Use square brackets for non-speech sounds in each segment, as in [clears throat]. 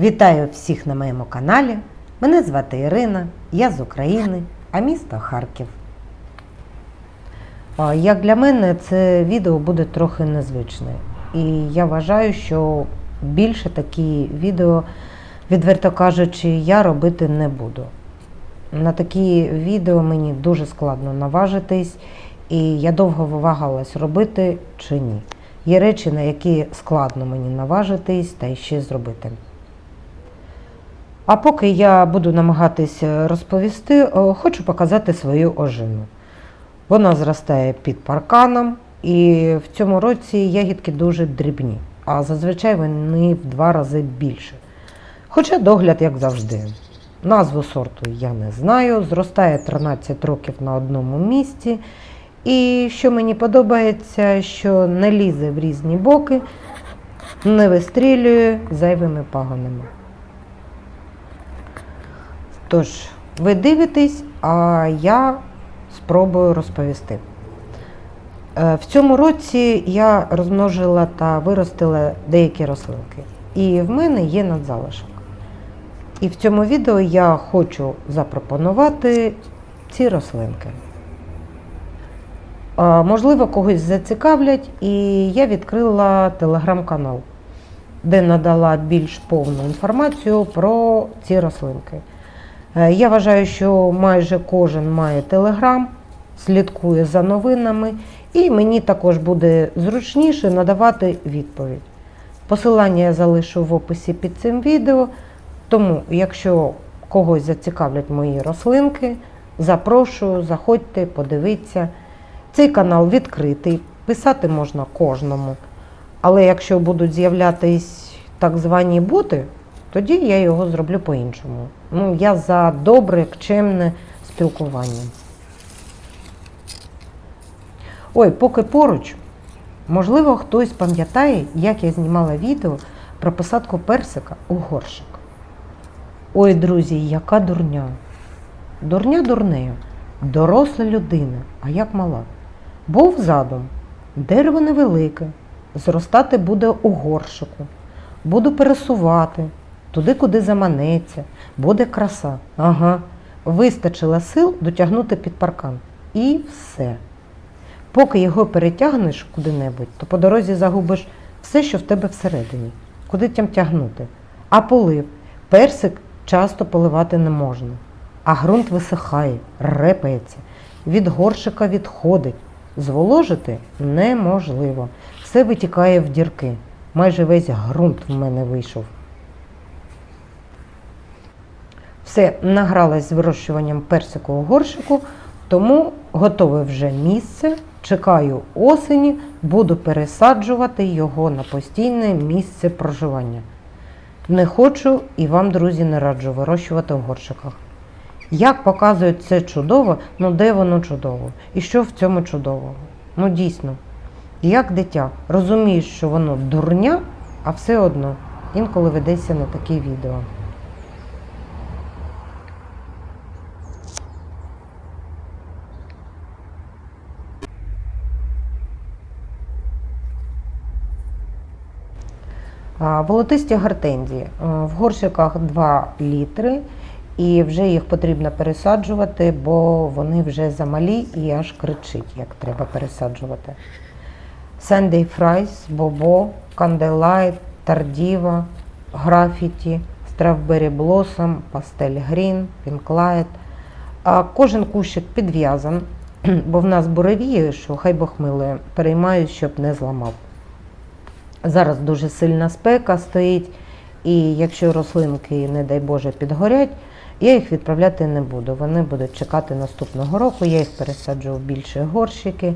Вітаю всіх на моєму каналі. Мене звати Ірина, я з України, а місто Харків. Як для мене, це відео буде трохи незвичне. І я вважаю, що більше такі відео, відверто кажучи, я робити не буду. На такі відео мені дуже складно наважитись, і я довго вагалась робити чи ні. Є речі, на які складно мені наважитись та ще зробити. А поки я буду намагатися розповісти, хочу показати свою ожину. Вона зростає під парканом, і в цьому році ягідки дуже дрібні, а зазвичай вони в два рази більше. Хоча догляд, як завжди. Назву сорту я не знаю, зростає 13 років на одному місці. І що мені подобається, що не лізе в різні боки, не вистрілює зайвими пагонами. Тож, ви дивитесь, а я спробую розповісти. Е, В цьому році я розмножила та виростила деякі рослинки. І в мене є надзалишок. І в цьому відео я хочу запропонувати ці рослинки. Можливо, когось зацікавлять, і я відкрила телеграм-канал, де надала більш повну інформацію про ці рослинки. Е, Я вважаю, що майже кожен має телеграм, слідкує за новинами, і мені також буде зручніше надавати відповідь. Посилання я залишу в описі під цим відео, тому, якщо когось зацікавлять мої рослинки, запрошую, заходьте, подивіться. Цей канал відкритий, писати можна кожному. Але якщо будуть з'являтись так звані боти, тоді я його зроблю по-іншому. Ну, я за добре, чемне спілкування. Ой, поки поруч, можливо, хтось пам'ятає, як я знімала відео про посадку персика у горшик. Ой, друзі, яка дурня. Дурня дурнею. Доросла людина, а як мала. Був задум. Дерево невелике, зростати буде у горшику. Буду пересувати туди, куди заманеться, буде краса. Ага, вистачило сил дотягнути під паркан. І все. Поки його перетягнеш куди-небудь, то по дорозі загубиш все, що в тебе всередині. Куди тям тягнути? А полив. Персик часто поливати не можна. А ґрунт висихає, репається, від горшика відходить. Зволожити неможливо. Все витікає в дірки. Майже весь ґрунт в мене вийшов. Все награлась з вирощуванням персику у горшику, тому готове вже місце. Чекаю осені, буду пересаджувати його на постійне місце проживання. Не хочу і вам, друзі, не раджу вирощувати в горшиках. Як показують це чудово, ну де воно чудово? І що в цьому чудового? Ну дійсно, як дитя, розумієш, що воно дурня, а все одно інколи ведеться на такі відео. Волотисті гортензії. Е, В горщиках 2 літри, і вже їх потрібно пересаджувати, бо вони вже замалі і аж кричить, як треба пересаджувати. Sunday Fries, Бобо, Candelite, Тардіва, Графіті, Pastel Green, Pink Light. А кожен кущик підв'язан, [clears throat] бо в нас буревіє, що хай Бог милує, переймаю, щоб не зламав. Зараз дуже сильна спека стоїть, і якщо рослинки, не дай Боже, підгорять, я їх відправляти не буду. Вони будуть чекати наступного року, я їх пересаджу в більші горщики,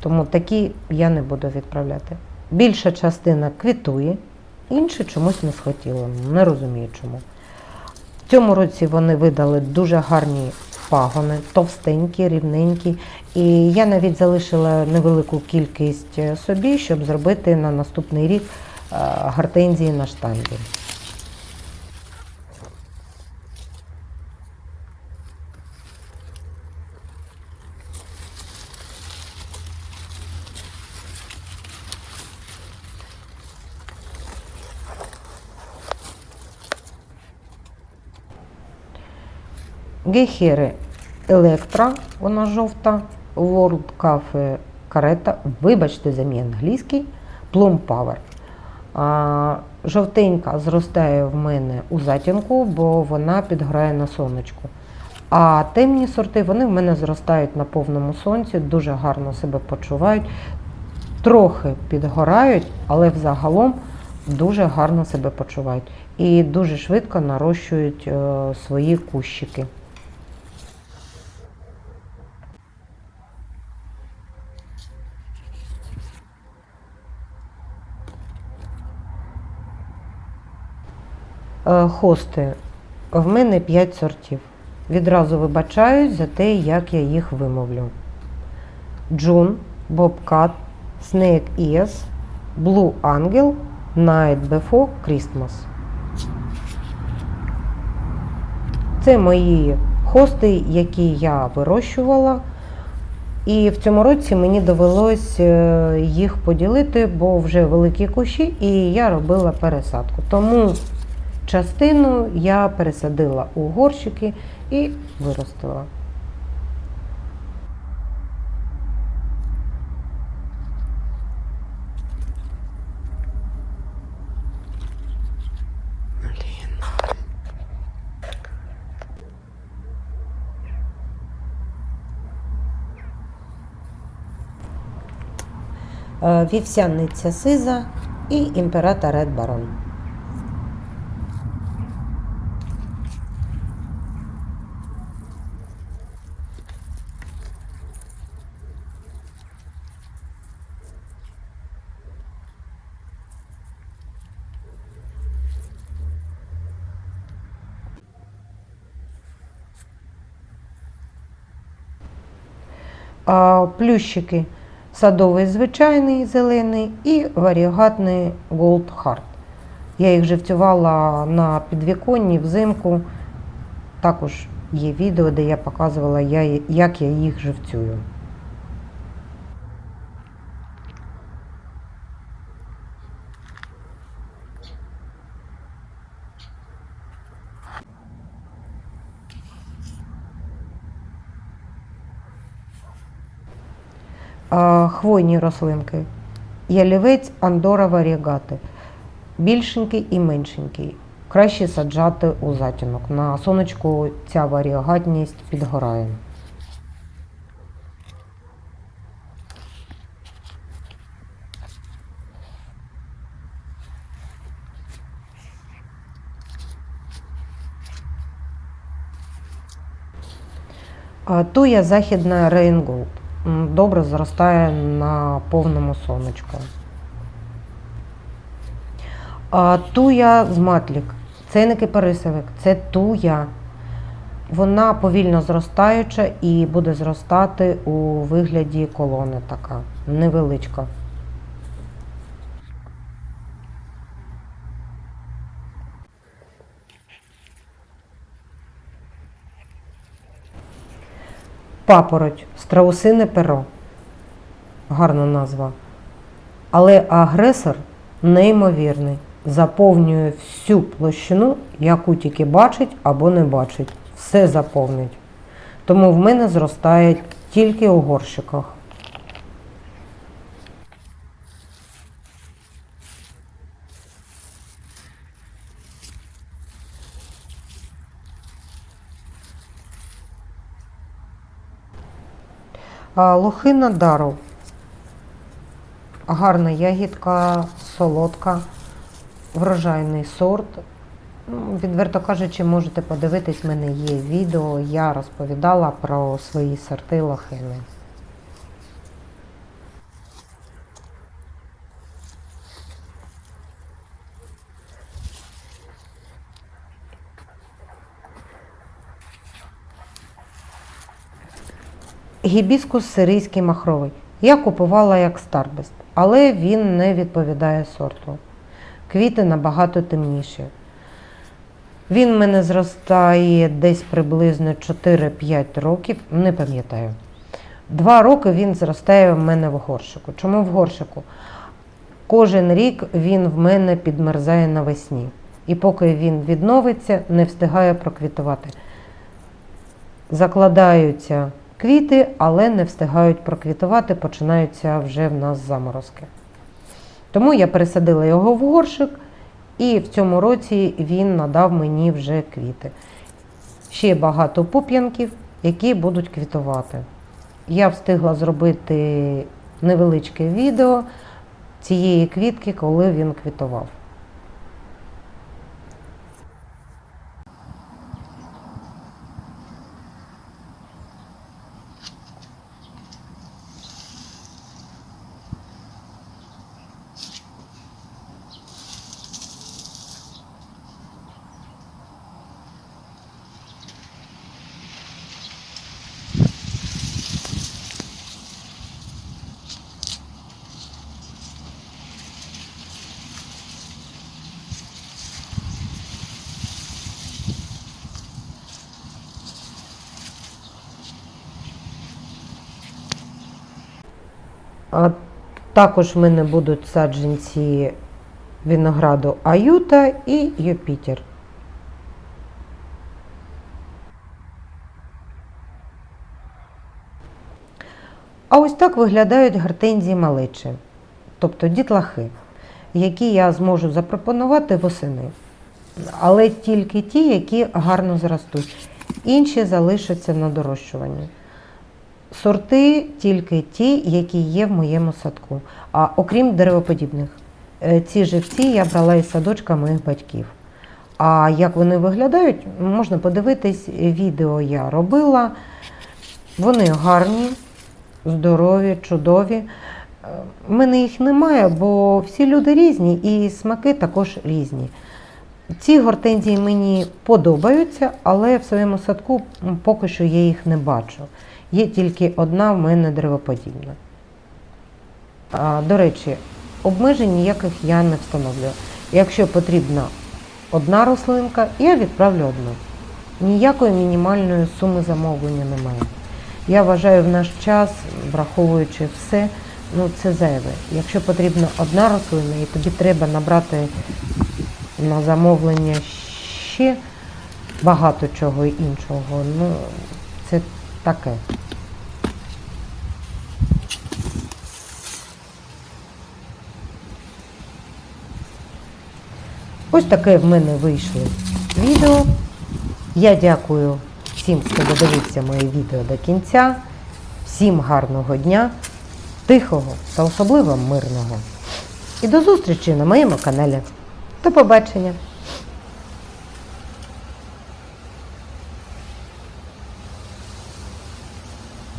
тому такі я не буду відправляти. Більша частина квітує, інші чомусь не схотіли, не розумію чому. В цьому році вони видали дуже гарні пагони, товстенькі, рівненькі. І я навіть залишила невелику кількість е, собі, щоб зробити на наступний рік е, гортензії на штанді. Гейхери Електра, вона жовта, World Cafe Карета, вибачте за мій англійський, Plum Power. А, жовтенька зростає в мене у затінку, бо вона підгорає на сонечку. А темні сорти вони в мене зростають на повному сонці, дуже гарно себе почувають, трохи підгорають, але взагалом дуже гарно себе почувають і дуже швидко нарощують е, свої кущики. Хости. В мене 5 сортів. Відразу вибачаюсь за те, як я їх вимовлю. Джун, Bobcat, Snake Ears, Blue Angel, Night Before Christmas. Це мої хости, які я вирощувала. І в цьому році мені довелось е, їх поділити, бо вже великі кущі, і я робила пересадку. Тому частину я пересадила у горщики і виростила. Е, Вівсяниця сиза і імператор Ред Барон. Плющики садовий звичайний зелений і варігатний Gold Heart. Я їх живцювала на підвіконні взимку. Також є відео, де я показувала, як я їх живцюю. А, Хвойні рослинки. Ялівець Андора варігати. Більшенький і меншенький. Краще саджати у затінок. На сонечку ця варігатність підгорає. Туя західна Рейнголд. Добре зростає на повному сонечку. Туя з матлік. Це не кипарисовик, це туя. Вона повільно зростаюча і буде зростати у вигляді колони така, невеличка. Папороть, страусине перо. Гарна назва. Але агресор неймовірний. Заповнює всю площину, яку тільки бачить або не бачить. Все заповнить. Тому в мене зростає тільки у горщиках. Лохина дару. Гарна ягідка, солодка, врожайний сорт. Ну, Відверто кажучи, можете подивитись, в мене є відео, я розповідала про свої сорти лохини. Гібіскус сирійський махровий. Я купувала як Старбест, але він не відповідає сорту. Квіти набагато темніші. Він в мене зростає десь приблизно 4-5 років, не пам'ятаю. Два роки він зростає в мене в горшику. Чому в горшику? Кожен рік він в мене підмерзає навесні. І поки він відновиться, не встигає проквітувати. закладаються квіти, але не встигають проквітувати, починаються вже в нас заморозки. Тому я пересадила його в горшик, і в цьому році він надав мені вже квіти. Ще багато пуп'янків, які будуть квітувати. Я встигла зробити невеличке відео цієї квітки, коли він квітував. А також в мене будуть саджанці винограду Аюта і Юпітер. А ось так виглядають гортензії малечі, тобто дітлахи, які я зможу запропонувати восени. Але тільки ті, які гарно зростуть. Інші залишаться на дорощуванні. Сорти тільки ті, які є в моєму садку, а окрім деревоподібних. Е, Ці живці я брала із садочка моїх батьків. А як вони виглядають, можна подивитись, відео я робила. Вони гарні, здорові, чудові. Е, В мене їх немає, бо всі люди різні і смаки також різні. Ці гортензії мені подобаються, але в своєму садку поки що я їх не бачу. Є тільки одна в мене деревоподібна. До речі, обмежень ніяких я не встановлюю. Якщо потрібна одна рослинка, я відправлю одну. Ніякої мінімальної суми замовлення немає. Я вважаю, в наш час, враховуючи все, ну це зайве. Якщо потрібна одна рослина і тобі треба набрати на замовлення ще багато чого іншого, ну це таке. Ось таке в мене вийшло відео. Я дякую всім, хто додивився моє відео до кінця. Всім гарного дня, тихого та особливо мирного. І до зустрічі на моєму каналі. До побачення!